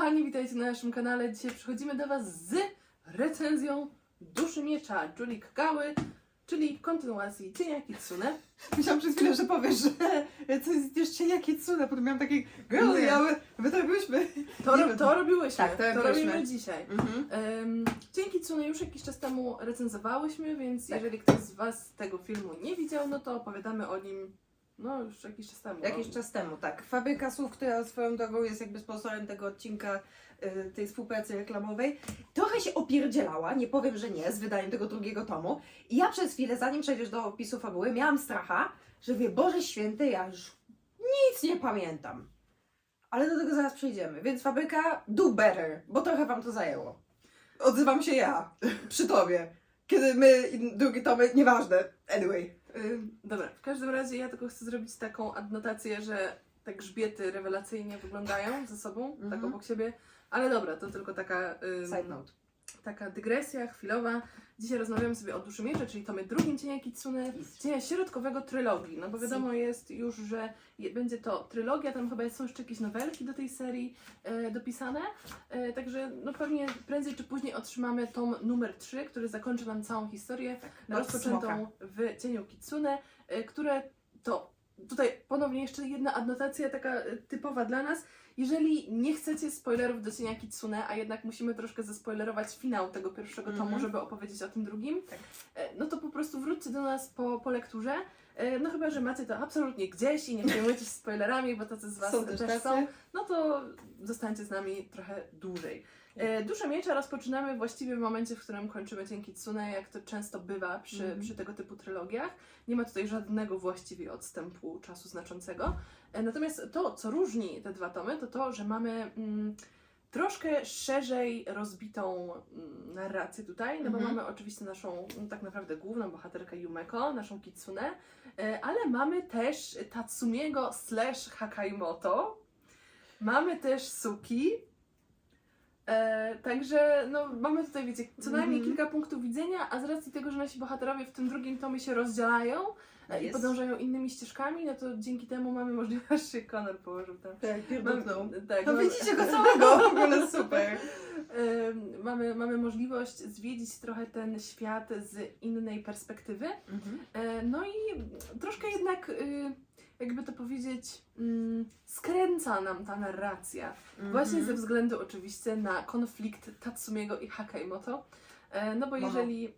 kochani, witajcie na naszym kanale. Dzisiaj przychodzimy do Was z recenzją Duszy Miecza Julie Kagały, czyli kontynuacji Cienia Kitsune. Myślałam przez chwilę, że powiesz, że jest jeszcze jakie cuda, potem miałam takie girl, Nie. ja my, my to robiłyśmy. To, ro- to robiłyśmy, Tak, to robiłyśmy. robimy dzisiaj. Mhm. Um, Cień Kitsune już jakiś czas temu recenzowałyśmy, więc Tak. jeżeli ktoś z Was tego filmu nie widział, no to opowiadamy o nim no już jakiś czas temu. Jakiś czas temu, tak. Fabryka Słów, która swoją drogą jest jakby sponsorem tego odcinka y, tej współpracy reklamowej, trochę się opierdzielała, nie powiem, że nie, z wydaniem tego drugiego tomu. I ja przez chwilę, zanim przejdziesz do opisu fabuły, miałam stracha, że wie, Boże Święty, ja już nic nie pamiętam. Ale do tego zaraz przejdziemy, więc fabryka do better, bo trochę wam to zajęło. Odzywam się ja, przy tobie. Kiedy my, i drugi tomy, nieważne. Anyway. Ym, Dobra, w każdym razie ja tylko chcę zrobić taką adnotację, że te grzbiety rewelacyjnie wyglądają ze sobą, tak Mhm. obok siebie. Ale dobra, to tylko taka, Side note. Taka dygresja chwilowa. Dzisiaj rozmawiamy sobie o Duszy Miecza, czyli tomie drugim Cienia Kitsune, cienia środkowego trylogii. No bo wiadomo jest już, że je, będzie to trylogia, tam chyba są jeszcze jakieś nowelki do tej serii e, dopisane. E, także no pewnie prędzej czy później otrzymamy tom numer 3, który zakończy nam całą historię Od rozpoczętą w Cieniu Kitsune, y, które to tutaj ponownie jeszcze jedna adnotacja taka y, typowa dla nas. Jeżeli nie chcecie spoilerów do Cienia Kitsune, a jednak musimy troszkę zaspoilerować finał tego pierwszego tomu, Mhm. żeby opowiedzieć o tym drugim, Tak. e, no to po prostu wróćcie do nas po, po lekturze. E, No chyba, że macie to absolutnie gdzieś i nie przejmujecie się spoilerami, bo tacy z Was Są też też są, no to zostańcie z nami trochę dłużej. E, Duszę Miecza rozpoczynamy właściwie w momencie, w którym kończymy Cienki Tsune, jak to często bywa przy, Mhm. przy tego typu trylogiach. Nie ma tutaj żadnego właściwie odstępu czasu znaczącego. E, Natomiast to, co różni te dwa tomy, to to, że mamy mm, troszkę szerzej rozbitą mm, narrację tutaj, no bo Mhm. mamy oczywiście naszą no, tak naprawdę główną bohaterkę Yumeko, naszą Kitsune, e, ale mamy też Tatsumiego slash Hakaimoto, mamy też Suki, E, także no, mamy tutaj, wiecie, co najmniej Mhm. kilka punktów widzenia, a z racji tego, że nasi bohaterowie w tym drugim tomie się rozdzielają e, i podążają innymi ścieżkami, no to dzięki temu mamy możliwość, że Conor położył tam. Tak, tak, No widzicie go całego, w ogóle super. Em, mamy, mamy możliwość zwiedzić trochę ten świat z innej perspektywy. E, No i troszkę jednak, y, jakby to powiedzieć, mm, skręca nam ta narracja. Właśnie Mhm. ze względu oczywiście na konflikt Tatsumiego i Hakaimoto. E, No bo Mono. jeżeli...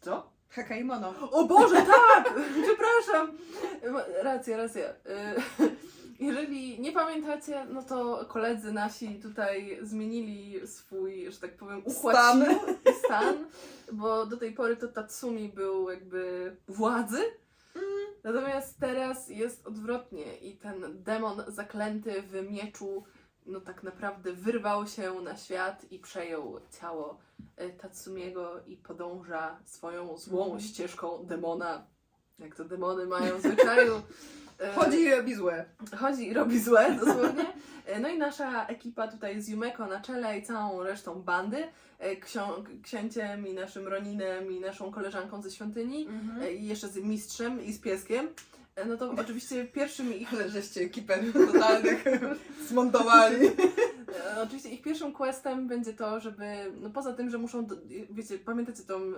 Co? Haka i mono. O Boże, tak! Przepraszam! Racja, racja. E, Jeżeli nie pamiętacie, no to koledzy nasi tutaj zmienili swój, że tak powiem, układ Stan. stan, bo do tej pory to Tatsumi był jakby władzy, natomiast teraz jest odwrotnie i ten demon zaklęty w mieczu no tak naprawdę wyrwał się na świat i przejął ciało e, Tatsumiego i podąża swoją złą Mhm. ścieżką demona, jak to demony mają w zwyczaju. E, Chodzi i robi złe. chodzi i robi złe, dosłownie. E, No i nasza ekipa tutaj z Yumeko na czele i całą resztą bandy, e, ksią- księciem i naszym Roninem i naszą koleżanką ze świątyni e, i jeszcze z mistrzem i z pieskiem. No to oczywiście pierwszym ich Ale żeście ekipę totalnych zmontowali. Oczywiście ich pierwszym questem będzie to, żeby, no poza tym, że muszą, wiecie, pamiętacie tą e,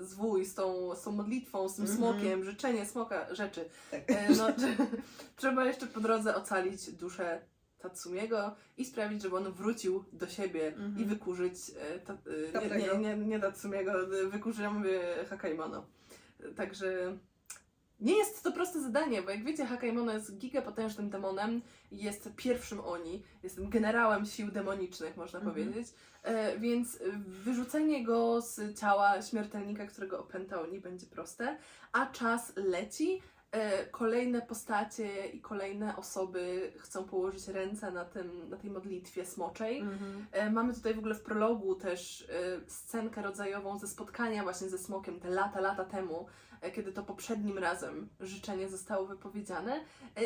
zwój z tą, z tą modlitwą, z tym Mhm. smokiem, życzenie smoka, rzeczy. Tak. E, no, trzeba jeszcze po drodze ocalić duszę Tatsumiego i sprawić, żeby on wrócił do siebie Mhm. i wykurzyć, e, ta, e, nie, nie, nie, nie Tatsumiego, e, wykurzyć, ja mówię Hakaimono. Także nie jest to proste zadanie, bo jak wiecie, Hakaimono jest gigapotężnym demonem, jest pierwszym Oni, jest tym generałem sił demonicznych, można Mhm. powiedzieć, e, więc wyrzucenie go z ciała śmiertelnika, którego opętał, nie będzie proste, a czas leci. E, Kolejne postacie i kolejne osoby chcą położyć ręce na, tym, na tej modlitwie smoczej. E, Mamy tutaj w ogóle w prologu też e, scenkę rodzajową ze spotkania właśnie ze smokiem te lata, lata temu, kiedy to poprzednim razem życzenie zostało wypowiedziane.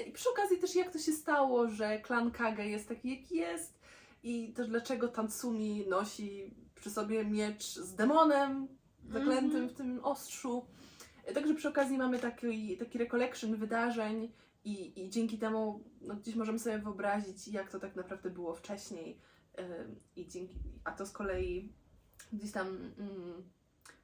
I przy okazji też jak to się stało, że klan Kage jest taki jaki jest i też dlaczego Tatsumi nosi przy sobie miecz z demonem zaklętym Mhm. w tym ostrzu. Także przy okazji mamy taki, taki recollection wydarzeń i, i dzięki temu no, gdzieś możemy sobie wyobrazić, jak to tak naprawdę było wcześniej i dzięki, a to z kolei gdzieś tam mm,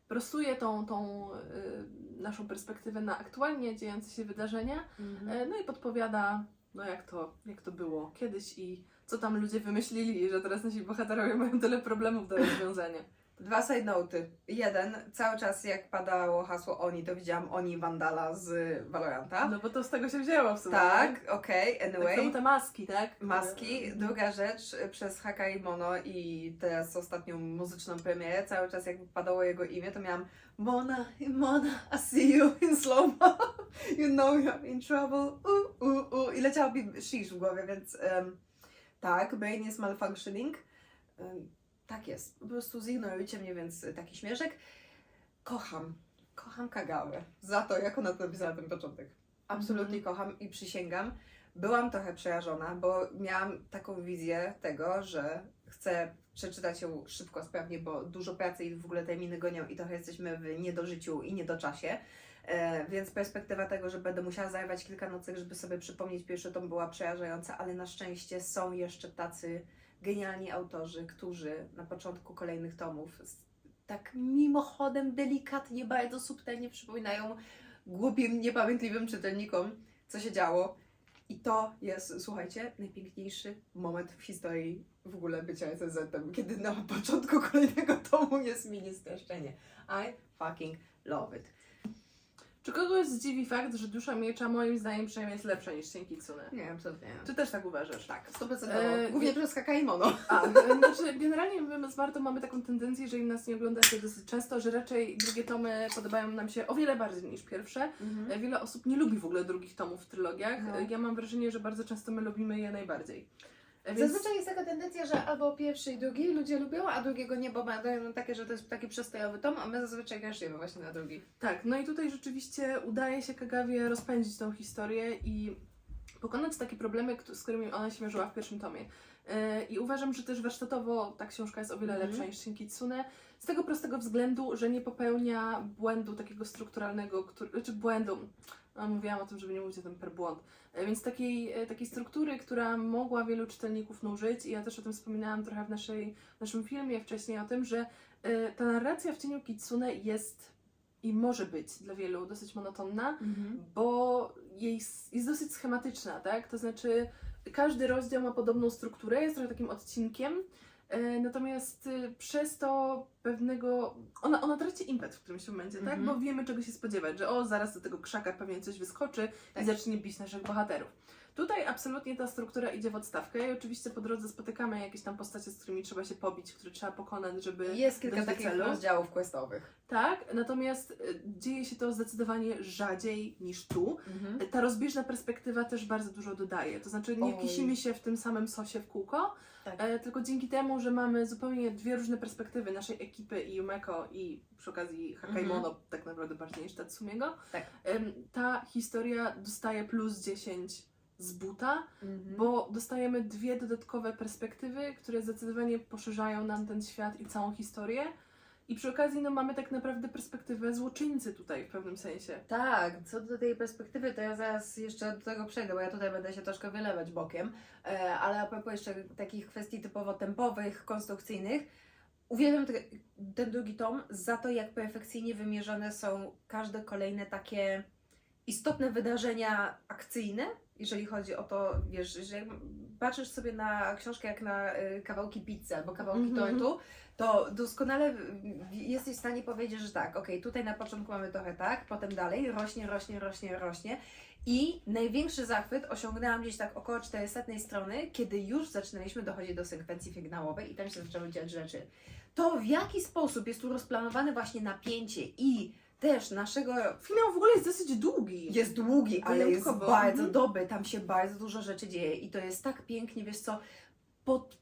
prostuje tą, tą y, naszą perspektywę na aktualnie dziejące się wydarzenia, e, no i podpowiada, no jak to, jak to było kiedyś i co tam ludzie wymyślili, że teraz nasi bohaterowie mają tyle problemów do rozwiązania. Dwa side noty. Jeden, cały czas jak padało hasło Oni, to widziałam Oni Vandala z Valoranta. No bo to z tego się wzięło w sumie. tak, okej, Tak anyway. samo te maski, tak? Maski. E, Druga rzecz, przez Haka i Mono i teraz ostatnią muzyczną premierę, cały czas jak padało jego imię, to miałam Mona, Mona, I see you in slow mo. You know you're in trouble. Uh, uh, uh. I leciał mi shish w głowie, więc em, tak, brain jest malfunctioning. Em, tak jest. Po prostu zignorujcie mnie, więc taki śmieszek. Kocham. Kocham Kagałę. Za to, jak ona to napisała ten początek. Absolutnie kocham i przysięgam. Byłam trochę przerażona, bo miałam taką wizję tego, że chcę przeczytać ją szybko, sprawnie, bo dużo pracy i w ogóle terminy gonią i trochę jesteśmy w niedożyciu i niedoczasie. E, więc perspektywa tego, że będę musiała zajmować kilka nocek, żeby sobie przypomnieć pierwszy tom była przerażająca, ale na szczęście są jeszcze tacy genialni autorzy, którzy na początku kolejnych tomów tak mimochodem, delikatnie, bardzo subtelnie przypominają głupim, niepamiętliwym czytelnikom, co się działo. I to jest, słuchajcie, najpiękniejszy moment w historii w ogóle bycia SZ-em, kiedy na początku kolejnego tomu jest mini streszczenie. I fucking love it. Czy kogoś zdziwi fakt, że Dusza Miecza moim zdaniem przynajmniej jest lepsza niż Cienki Tsune? Nie, absolutnie nie. Czy też tak uważasz? Tak, 100%. E, Głównie nie- przez Haka i Mono. A, e, znaczy generalnie my z Martą mamy taką tendencję, że im nas nie ogląda się dosyć często, że raczej drugie tomy podobają nam się o wiele bardziej niż pierwsze. E, Wiele osób nie lubi w ogóle drugich tomów w trylogiach. No. E, Ja mam wrażenie, że bardzo często my lubimy je najbardziej. E, Więc... Zazwyczaj jest taka tendencja, że albo pierwszy i drugi ludzie lubią, a drugiego nie, bo nam takie, że to jest taki przestojowy tom, a my zazwyczaj gaszujemy właśnie na drugi. Tak, no i tutaj rzeczywiście udaje się Kagawie rozpędzić tą historię i pokonać takie problemy, z którymi ona się mierzyła w pierwszym tomie. Yy, I uważam, że też warsztatowo ta książka jest o wiele Mhm. lepsza niż Shinkitsune. Z tego prostego względu, że nie popełnia błędu takiego strukturalnego, który, czy błędu, no, mówiłam o tym, żeby nie mówić o tym per błąd, Yy, więc takiej, yy, takiej struktury, która mogła wielu czytelników nużyć i ja też o tym wspominałam trochę w, naszej, w naszym filmie wcześniej o tym, że yy, ta narracja w cieniu Kitsune jest i może być dla wielu dosyć monotonna, bo jej s- jest dosyć schematyczna, tak? To znaczy każdy rozdział ma podobną strukturę, jest trochę takim odcinkiem, e, natomiast y, przez to pewnego... Ona, ona traci impet w którymś momencie, tak? Mhm. Bo wiemy czego się spodziewać, że o, zaraz do tego krzaka pewnie coś wyskoczy Tak. i zacznie bić naszych bohaterów. Tutaj absolutnie ta struktura idzie w odstawkę i oczywiście po drodze spotykamy jakieś tam postacie, z którymi trzeba się pobić, które trzeba pokonać, żeby Jest kilka takich celu. rozdziałów questowych. Tak, natomiast y, dzieje się to zdecydowanie rzadziej niż tu. Ta rozbieżna perspektywa też bardzo dużo dodaje. To znaczy nie Oj. kisimy się w tym samym sosie w kółko, Tak. e, tylko dzięki temu, że mamy zupełnie dwie różne perspektywy naszej ekipy i Yumeko i przy okazji Hakaimono tak naprawdę bardziej niż Tatsumiego, Tak. em, ta historia dostaje plus 10 z buta, Mhm. bo dostajemy dwie dodatkowe perspektywy, które zdecydowanie poszerzają nam ten świat i całą historię. I przy okazji no, mamy tak naprawdę perspektywę złoczyńcy tutaj w pewnym sensie. Tak, co do tej perspektywy, to ja zaraz jeszcze do tego przejdę, bo ja tutaj będę się troszkę wylewać bokiem, e, ale a propos jeszcze takich kwestii typowo tempowych, konstrukcyjnych, uwielbiam te, ten drugi tom za to, jak perfekcyjnie wymierzone są każde kolejne takie istotne wydarzenia akcyjne, jeżeli chodzi o to, wiesz, że jak patrzysz sobie na książkę jak na y, kawałki pizzy albo kawałki Mhm. tortu, to doskonale jesteś w stanie powiedzieć, że tak, okej, tutaj na początku mamy trochę tak, potem dalej, rośnie, rośnie, rośnie, rośnie. I największy zachwyt osiągnęłam gdzieś tak około 400 strony, kiedy już zaczynaliśmy dochodzić do sekwencji fignałowej i tam się zaczęły dziać rzeczy. To w jaki sposób jest tu rozplanowane właśnie napięcie i też naszego Finał w ogóle jest dosyć długi. jest długi, ale jest Wyjątkowo. bardzo Mhm. dobry, tam się bardzo dużo rzeczy dzieje i to jest tak pięknie, wiesz co, pod,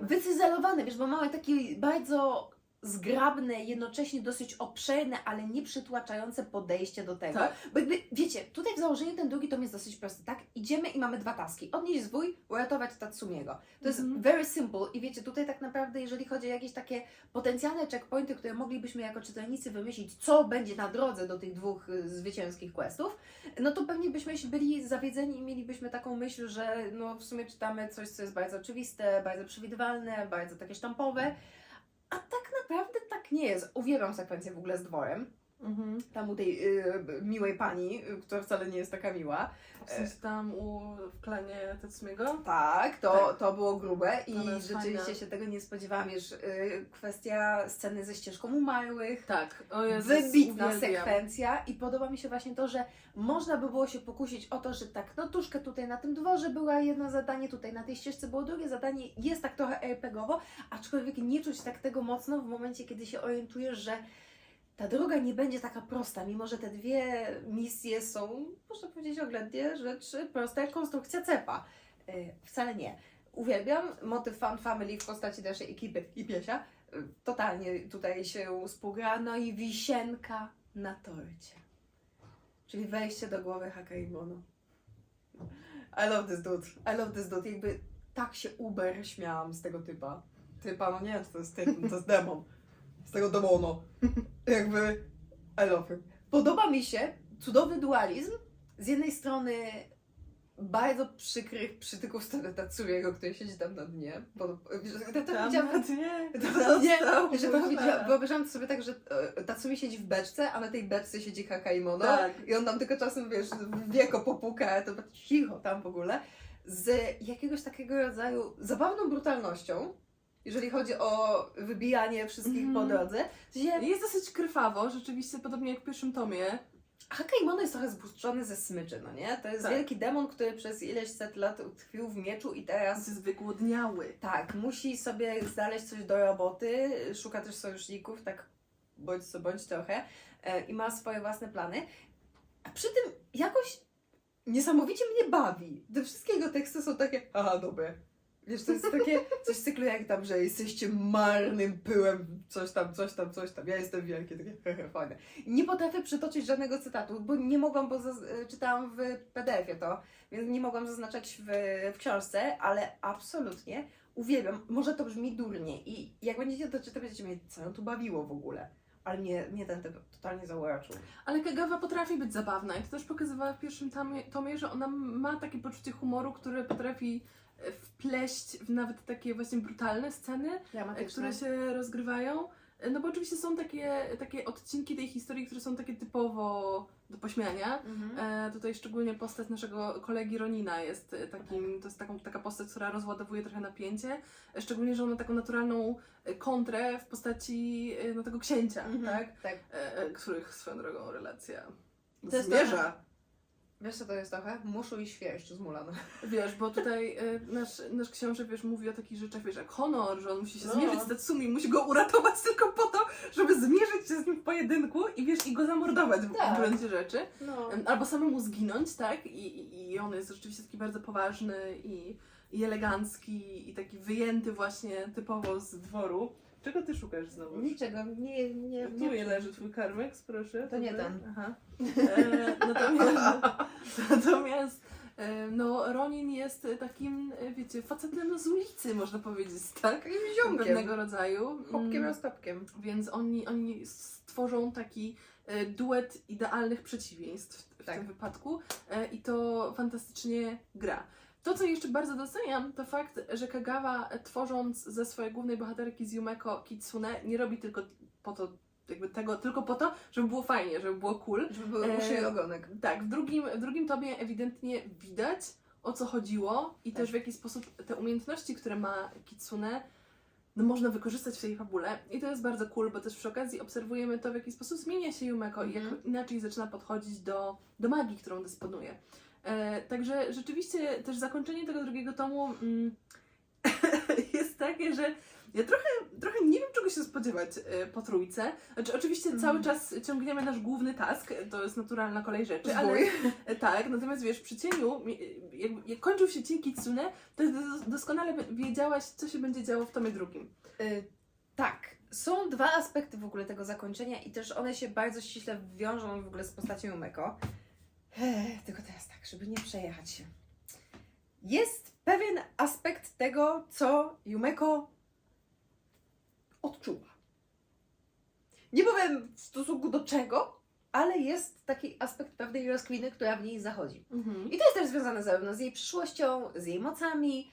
wycyzelowany, wiesz, bo mamy taki bardzo zgrabne, jednocześnie dosyć obszerne, ale nie przytłaczające podejście do tego. Tak. Bo jakby, wiecie, tutaj w założeniu ten drugi tom jest dosyć prosty, tak? Idziemy i mamy dwa taski. Odnieść zwój, uratować Tatsumiego. To jest Mhm. very simple i wiecie, tutaj tak naprawdę, jeżeli chodzi o jakieś takie potencjalne checkpointy, które moglibyśmy jako czytelnicy wymyślić, co będzie na drodze do tych dwóch y, zwycięskich questów, no to pewnie byśmy byli zawiedzeni i mielibyśmy taką myśl, że no w sumie czytamy coś, co jest bardzo oczywiste, bardzo przewidywalne, bardzo takie sztampowe, a tak naprawdę tak nie jest. Uwielbiam sekwencję w ogóle z dworem, Mhm. tam u tej y, miłej pani, y, która wcale nie jest taka miła. W sensie tam u, w klanie Tetsumiego. Tak, to, Tak. to było grube i jest rzeczywiście się tego nie spodziewałam. Wiesz, y, kwestia sceny ze ścieżką umarłych. Tak, o Jezus, Wybitna uwielbiam. sekwencja i podoba mi się właśnie to, że można by było się pokusić o to, że tak, no tuszkę tutaj na tym dworze była jedno zadanie, tutaj na tej ścieżce było drugie zadanie, jest tak trochę RPGowo, aczkolwiek nie czuć tak tego mocno w momencie, kiedy się orientujesz, że ta droga nie będzie taka prosta, mimo że te dwie misje są, można powiedzieć oględnie rzecz prosta jak konstrukcja cepa. Yy, wcale nie. Uwielbiam motyw Fan Family w postaci naszej ekipy i Piesia. Yy, Totalnie tutaj się współgra. No i wisienka na torcie. Czyli wejście do głowy Hakaimono. I love this dude. I love this dude. Jakby tak się uber śmiałam z tego typa. Typa, no nie, to jest typ, to jest demon. Z tego demonu. Jakby I love him. Podoba mi się cudowny dualizm. Z jednej strony bardzo przykrych przytyków stronę Tatsumiego, który siedzi tam na dnie. Bo, że, to, to Tam widziałam, nawet nie. to, nie, Został że to wyobrażam sobie tak, że e, Tatsumi siedzi w beczce, a na tej beczce siedzi Hakaimono. Tak. I on tam tylko czasem, wiesz, wieko popuka, to cicho tam w ogóle. Z jakiegoś takiego rodzaju zabawną brutalnością, jeżeli chodzi o wybijanie wszystkich Mhm. po drodze. W sensie, Jest dosyć krwawo, rzeczywiście, podobnie jak w pierwszym tomie. Hakaimono jest trochę zbustrzony ze smyczy, no nie? To jest Tak. wielki demon, który przez ileś set lat utkwił w mieczu i teraz Jest wygłodniały. Tak, musi sobie znaleźć coś do roboty, szuka też sojuszników, tak bądź co bądź trochę e, i ma swoje własne plany. A przy tym jakoś niesamowicie mnie bawi. Te wszystkie jego teksty są takie, aha, dobre. Wiesz, to jest takie coś cyklu jak tam, że jesteście marnym pyłem, coś tam, coś tam, coś tam, ja jestem wielki, takie hehe, fajne. Nie potrafię przytoczyć żadnego cytatu, bo nie mogłam, bo e, czytałam w PDF-ie to, więc nie mogłam zaznaczać w, w książce, ale absolutnie uwielbiam. Może to brzmi durnie i jak będziecie to czytać, będziecie mieć, co ją tu bawiło w ogóle. Ale mnie, mnie ten typ totalnie zauroczył. Ale Kagawa potrafi być zabawna i to też pokazywała w pierwszym tomie, tomie, że ona ma takie poczucie humoru, które potrafi wpleść w nawet takie właśnie brutalne sceny, które się rozgrywają. No bo oczywiście są takie, takie odcinki tej historii, które są takie typowo do pośmiania. Mhm. E, tutaj szczególnie postać naszego kolegi Ronina jest e, takim, to jest taką, taka postać, która rozładowuje trochę napięcie. E, szczególnie, że on ma taką naturalną e, kontrę w postaci no, tego księcia, Mhm. tak? tak. E, których swoją drogą relacja To jest zmierza. Wiesz co to jest trochę? Muszu i świerszcz z Mulana. Wiesz, bo tutaj e, nasz, nasz książę, wiesz, mówi o takich rzeczach, wiesz, jak honor, że on musi się No. zmierzyć z Tatsumi, musi go uratować tylko po to, żeby zmierzyć się z nim w pojedynku i wiesz, i go zamordować w, Tak. w gruncie rzeczy. No. Albo samemu zginąć, tak? I, i, I on jest rzeczywiście taki bardzo poważny i, i elegancki i taki wyjęty właśnie typowo z dworu. Czego ty szukasz znowu? Niczego, nie, nie, Tu nie. leży twój karmek, proszę. To nie ten. Aha. E, natomiast, natomiast e, no, Ronin jest takim, e, wiecie, facetem z ulicy, można powiedzieć, tak? Takim ziomkiem. Pewnego rodzaju. Hopkiem Mm, roztopkiem. Więc oni, oni stworzą taki e, duet idealnych przeciwieństw w Tak. tym wypadku e, i to fantastycznie gra. To, co jeszcze bardzo doceniam, to fakt, że Kagawa e, tworząc ze swojej głównej bohaterki z Yumeko Kitsune nie robi tylko po to, jakby tego, tylko po to, żeby było fajnie, żeby było cool. Żeby były uszy i ogonek. Tak, w drugim, w drugim tobie ewidentnie widać o co chodziło i Tak. też w jaki sposób te umiejętności, które ma Kitsune, no można wykorzystać w tej fabule. I to jest bardzo cool, bo też przy okazji obserwujemy to, w jaki sposób zmienia się Yumeko i jak Mhm. inaczej zaczyna podchodzić do, do magii, którą dysponuje. E, także rzeczywiście też zakończenie tego drugiego tomu mm, jest takie, że ja trochę, trochę nie wiem, czego się spodziewać e, po trójce. Znaczy, oczywiście Mhm. cały czas ciągniemy nasz główny task, to jest naturalna kolej rzeczy, ale Zwój. E, Tak, natomiast wiesz, przy cieniu, jak, jak kończył się cień Kitsune, to dos- doskonale wiedziałaś, co się będzie działo w tomie drugim. Y, tak. są dwa aspekty w ogóle tego zakończenia i też one się bardzo ściśle wiążą w ogóle z postacią Yumeko. Tylko teraz tak, żeby nie przejechać się. Jest pewien aspekt tego, co Yumeko odczuwa. Nie powiem w stosunku do czego, ale jest taki aspekt pewnej rozkwiny, która w niej zachodzi. Mhm. I to jest też związane zarówno z jej przyszłością, z jej mocami,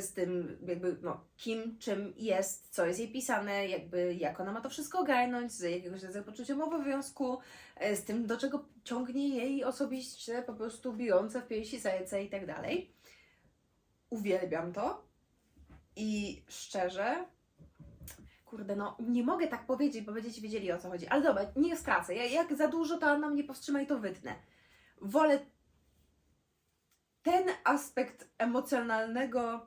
z tym jakby no, kim, czym jest, co jest jej pisane, jakby jak ona ma to wszystko ogarnąć, z jakiegoś rodzaju poczuciem obowiązku, y, z tym do czego ciągnie jej osobiście po prostu bijące w piersi serce i tak dalej. Uwielbiam to i szczerze, kurde no nie mogę tak powiedzieć, bo będziecie wiedzieli o co chodzi, ale dobra, nie stracę, ja, jak za dużo to Anna mnie powstrzyma i to wytnę. Wolę ten aspekt emocjonalnego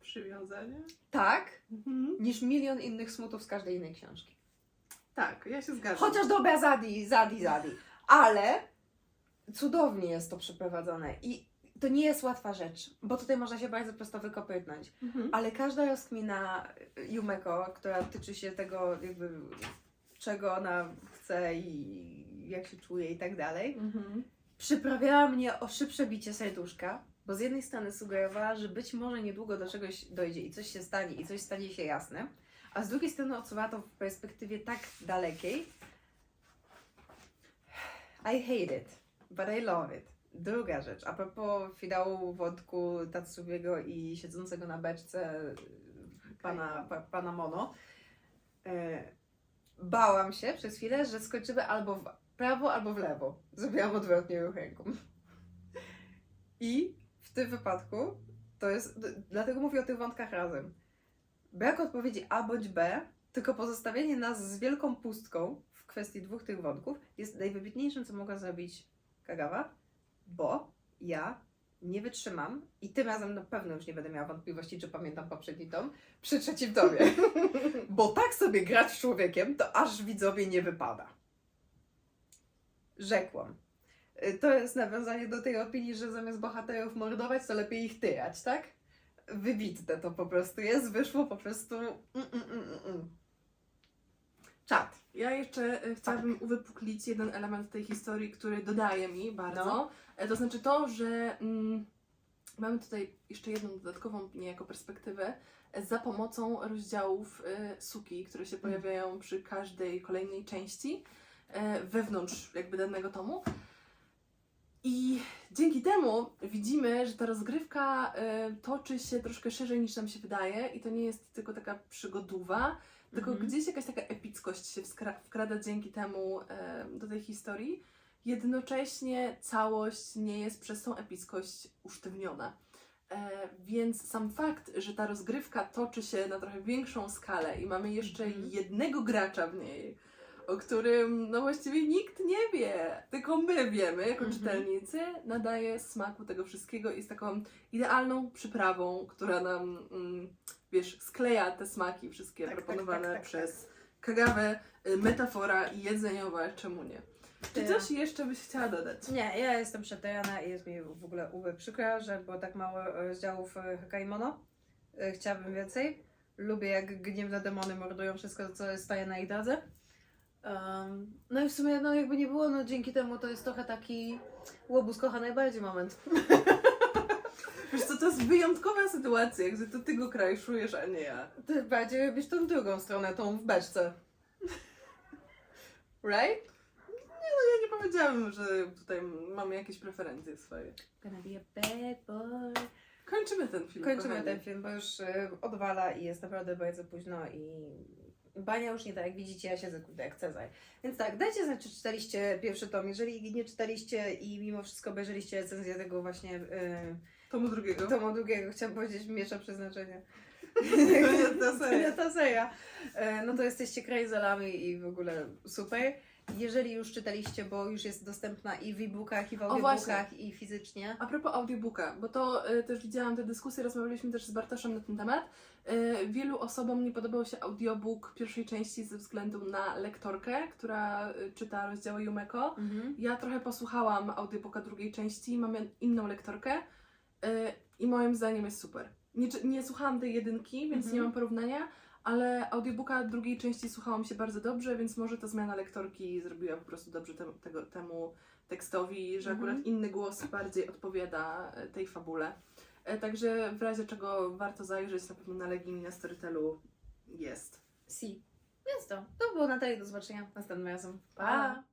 Przywiązanie? tak, Mhm. niż milion innych smutów z każdej innej książki. Tak, ja się zgadzam. Chociaż dobra, Zadi, Zadi, Zadi. Ale cudownie jest to przeprowadzone i to nie jest łatwa rzecz, bo tutaj można się bardzo prosto wykopytnąć. Mhm. Ale każda rozkmina Yumeko, która tyczy się tego jakby czego ona chce i jak się czuje i tak dalej, Mhm. Przyprawiała mnie o szybsze bicie serduszka, bo z jednej strony sugerowała, że być może niedługo do czegoś dojdzie i coś się stanie i coś stanie się jasne, a z drugiej strony odsuwała to w perspektywie tak dalekiej. I hate it, but I love it. Druga rzecz, a propos finału wątku Tatsubiego i siedzącego na beczce pana, pa, pana Mono, e, bałam się przez chwilę, że skończymy albo w prawo, albo w lewo. Zrobiłam odwrotnie ruch ręką. I w tym wypadku to jest, dlatego mówię o tych wątkach razem. Brak odpowiedzi A bądź B, tylko pozostawienie nas z wielką pustką w kwestii dwóch tych wątków jest najwybitniejszym, co mogła zrobić Kagawa, bo ja nie wytrzymam i tym razem na pewno już nie będę miała wątpliwości, czy pamiętam poprzedni tom, przy trzecim tomie. Bo tak sobie grać z człowiekiem, to aż widzowie nie wypada. Rzekłam. Y, To jest nawiązanie do tej opinii, że zamiast bohaterów mordować, to lepiej ich tyrać, tak? Wybitne to po prostu jest, wyszło po prostu. Mm, mm, mm, mm. Czad. Ja jeszcze e, chciałabym uwypuklić jeden element tej historii, który dodaje mi bardzo. No. E, To znaczy to, że mm, mamy tutaj jeszcze jedną dodatkową niejako perspektywę e, za pomocą rozdziałów e, suki, które się pojawiają przy każdej kolejnej części wewnątrz jakby danego tomu. I dzięki temu widzimy, że ta rozgrywka e, toczy się troszkę szerzej niż nam się wydaje i to nie jest tylko taka przygodowa, tylko Mhm. gdzieś jakaś taka epickość się wkrada dzięki temu e, do tej historii. Jednocześnie całość nie jest przez tą epickość usztywniona. E, więc sam fakt, że ta rozgrywka toczy się na trochę większą skalę i mamy jeszcze Mhm. jednego gracza w niej, o którym no właściwie nikt nie wie, tylko my wiemy jako Mhm. czytelnicy, nadaje smaku tego wszystkiego i jest taką idealną przyprawą, która nam, mm, wiesz, skleja te smaki wszystkie Tak, tak, proponowane tak, tak, przez Kagawę, y, metafora jedzeniowa, czemu nie. Czy Ja. coś jeszcze byś chciała dodać? Nie, ja jestem przetajana i jest mi w ogóle uwy przykro, że było tak mało rozdziałów e, Hakaimono. E, Chciałabym więcej. Lubię jak gniewne demony mordują wszystko, co staje na ich drodze. Um, no i w sumie, no jakby nie było, no dzięki temu to jest trochę taki łobuz kocha najbardziej moment. Wiesz co, to jest wyjątkowa sytuacja, gdy to ty go krajszujesz, a nie ja. Ty bardziej robisz tą drugą stronę, tą w beczce. Right? Ja nie powiedziałabym, że tutaj mamy jakieś preferencje swoje. Gonna be a bad boy. Kończymy ten film. Kończymy kochani. ten film, bo już y, odwala i jest naprawdę bardzo późno i bania już nie tak, jak widzicie, ja siedzę kurde jak Cezar. Więc tak, dajcie znać, czy czytaliście pierwszy tom. Jeżeli nie czytaliście i mimo wszystko obejrzeliście recenzję tego właśnie y, Tomu drugiego. tomu drugiego, chciałam powiedzieć Miesza Przeznaczenia. To nie ta seria. Nie ta seria. E, No to jesteście krajzelami i w ogóle super. Jeżeli już czytaliście, bo już jest dostępna i w e-bookach, i w audiobookach, i fizycznie. A propos audiobooka, bo to y, też widziałam te dyskusje, rozmawialiśmy też z Bartoszem na ten temat. Y, wielu osobom nie podobał się audiobook pierwszej części ze względu na lektorkę, która y, czyta rozdziały Yumeko. Mhm. Ja trochę posłuchałam audiobooka drugiej części, mamy inną lektorkę y, i moim zdaniem jest super. Nie, czy- nie słuchałam tej jedynki, więc Mhm. nie mam porównania, ale audiobooka drugiej części słuchałam się bardzo dobrze, więc może ta zmiana lektorki zrobiła po prostu dobrze temu, tego, temu tekstowi, że Mhm. akurat inny głos bardziej odpowiada e, tej fabule. E, Także w razie czego warto zajrzeć, na pewno na Legimi na Storytelu jest. Si. Więc to. To było na tyle. Do zobaczenia następnym razem. Pa!